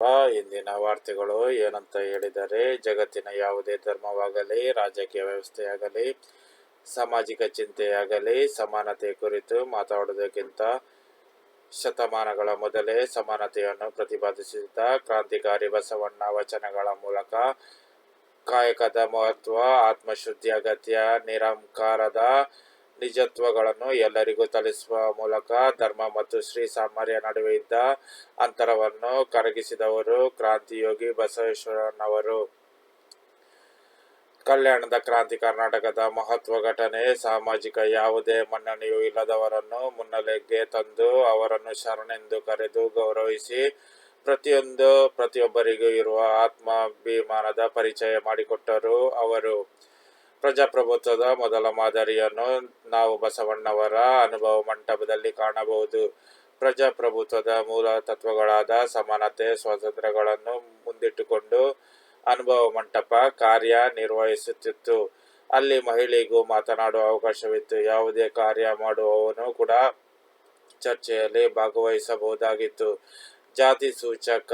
ಇಂದಿನ ವಾರ್ತೆಗಳು ಏನಂತ ಹೇಳಿದರೆ, ಜಗತ್ತಿನ ಯಾವುದೇ ಧರ್ಮವಾಗಲಿ, ರಾಜಕೀಯ ವ್ಯವಸ್ಥೆಯಾಗಲಿ, ಸಾಮಾಜಿಕ ಚಿಂತೆಯಾಗಲಿ, ಸಮಾನತೆ ಕುರಿತು ಮಾತಾಡುವುದಕ್ಕಿಂತ ಶತಮಾನಗಳ ಮೊದಲೇ ಸಮಾನತೆಯನ್ನು ಪ್ರತಿಪಾದಿಸಿದ ಕ್ರಾಂತಿಕಾರಿ ಬಸವಣ್ಣ ವಚನಗಳ ಮೂಲಕ ಕಾಯಕದ ಮಹತ್ವ, ಆತ್ಮಶುದ್ಧಿ, ಅಗತ್ಯ, ನಿರಂಕಾರದ ನಿಜತ್ವಗಳನ್ನು ಎಲ್ಲರಿಗೂ ತಲಿಸುವ ಮೂಲಕ ಧರ್ಮ ಮತ್ತು ಶ್ರೀ ಸಾಮರ್ಯ ನಡುವೆ ಇದ್ದ ಅಂತರವನ್ನು ಕರಗಿಸಿದವರು ಕ್ರಾಂತಿಯೋಗಿ ಬಸವೇಶ್ವರನವರು. ಕಲ್ಯಾಣದ ಕ್ರಾಂತಿ ಕರ್ನಾಟಕದ ಮಹತ್ವ ಘಟನೆ, ಸಾಮಾಜಿಕ ಯಾವುದೇ ಮನ್ನಣೆಯೂ ಇಲ್ಲದವರನ್ನು ಮುನ್ನೆಲೆಗೆ ತಂದು ಅವರನ್ನು ಶರಣೆಂದು ಕರೆದು ಗೌರವಿಸಿ ಪ್ರತಿಯೊಂದು, ಪ್ರತಿಯೊಬ್ಬರಿಗೂ ಇರುವ ಆತ್ಮಾಭಿಮಾನದ ಪರಿಚಯ ಮಾಡಿಕೊಟ್ಟರು ಅವರು. ಪ್ರಜಾಪ್ರಭುತ್ವದ ಮೊದಲ ಮಾದರಿಯನ್ನು ನಾವು ಬಸವಣ್ಣವರ ಅನುಭವ ಮಂಟಪದಲ್ಲಿ ಕಾಣಬಹುದು. ಪ್ರಜಾಪ್ರಭುತ್ವದ ಮೂಲ ತತ್ವಗಳಾದ ಸಮಾನತೆ, ಸ್ವಾತಂತ್ರ್ಯಗಳನ್ನು ಮುಂದಿಟ್ಟುಕೊಂಡು ಅನುಭವ ಮಂಟಪ ಕಾರ್ಯ ನಿರ್ವಹಿಸುತ್ತಿತ್ತು. ಅಲ್ಲಿ ಮಹಿಳೆಗೂ ಮಾತನಾಡುವ ಅವಕಾಶವಿತ್ತು. ಯಾವುದೇ ಕಾರ್ಯ ಮಾಡುವವನು ಕೂಡ ಚರ್ಚೆಯಲ್ಲಿ ಭಾಗವಹಿಸಬಹುದಾಗಿತ್ತು. ಜಾತಿ ಸೂಚಕ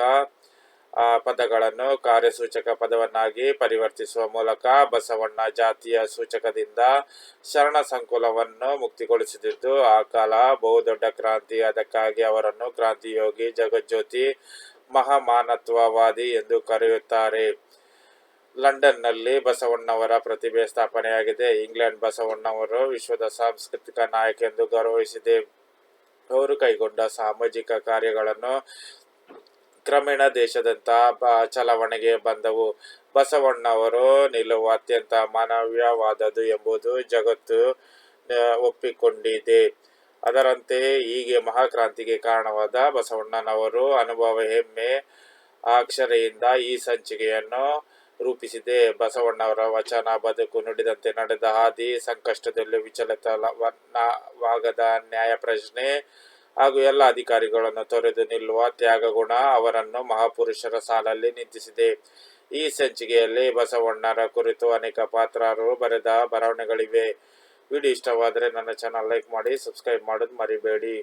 ಪದಗಳನ್ನು ಕಾರ್ಯಸೂಚಕ ಪದವನ್ನಾಗಿ ಪರಿವರ್ತಿಸುವ ಮೂಲಕ ಬಸವಣ್ಣ ಜಾತಿಯ ಸೂಚಕದಿಂದ ಶರಣ ಸಂಕುಲವನ್ನು ಮುಕ್ತಿಗೊಳಿಸುತ್ತಿದ್ದು ಆ ಕಾಲ ಬಹುದೊಡ್ಡ ಕ್ರಾಂತಿ. ಅದಕ್ಕಾಗಿ ಅವರನ್ನು ಕ್ರಾಂತಿಯೋಗಿ ಜಗಜ್ಯೋತಿ ಮಹಾಮಾನತ್ವವಾದಿ ಎಂದು ಕರೆಯುತ್ತಾರೆ. ಲಂಡನ್ನಲ್ಲಿ ಬಸವಣ್ಣವರ ಪ್ರತಿಭೆ ಸ್ಥಾಪನೆಯಾಗಿದೆ. ಇಂಗ್ಲೆಂಡ್ ಬಸವಣ್ಣವರು ವಿಶ್ವದ ಸಾಂಸ್ಕೃತಿಕ ನಾಯಕ ಎಂದು ಗೌರವಿಸಿದೆ. ಅವರು ಕೈಗೊಂಡ ಸಾಮಾಜಿಕ ಕಾರ್ಯಗಳನ್ನು ಕ್ರಮೇಣ ದೇಶದಂತ ಚಲಾವಣೆಗೆ ಬಂದವು. ಬಸವಣ್ಣವರು ನಿಲುವು ಅತ್ಯಂತ ಮಾನವೀಯವಾದದ್ದು ಎಂಬುದು ಜಗತ್ತು ಒಪ್ಪಿಕೊಂಡಿದೆ. ಅದರಂತೆ ಹೀಗೆ ಮಹಾಕ್ರಾಂತಿಗೆ ಕಾರಣವಾದ ಬಸವಣ್ಣನವರು ಅನುಭವ ಹೆಮ್ಮೆ ಅಕ್ಷರೆಯಿಂದ ಈ ಸಂಚಿಕೆಯನ್ನು ರೂಪಿಸಿದೆ. ಬಸವಣ್ಣವರ ವಚನ, ಬದುಕು ನುಡಿದಂತೆ ನಡೆದ ಹಾದಿ ಸಂಕಷ್ಟದಲ್ಲಿ ವಿಚಲಿತವಾಗದ ನ್ಯಾಯ ಪ್ರಶ್ನೆ ಹಾಗೂ ಎಲ್ಲ ಅಧಿಕಾರಿಗಳನ್ನು ತೊರೆದು ನಿಲ್ಲುವ ತ್ಯಾಗಗುಣ ಅವರನ್ನು ಮಹಾಪುರುಷರ ಸಾಲಲ್ಲಿ ನಿಂತಿಸಿದೆ. ಈ ಸಂಚಿಕೆಯಲ್ಲಿ ಬಸವಣ್ಣರ ಕುರಿತು ಅನೇಕ ಪಾತ್ರರು ಬರೆದ ಬರವಣಿಗಳಿವೆ ವಿಡಿಯೋ ಇಷ್ಟವಾದರೆ ನನ್ನ ಚಾನಲ್ ಲೈಕ್ ಮಾಡಿ ಸಬ್ಸ್ಕ್ರೈಬ್ ಮಾಡೋದು ಮರಿಬೇಡಿ.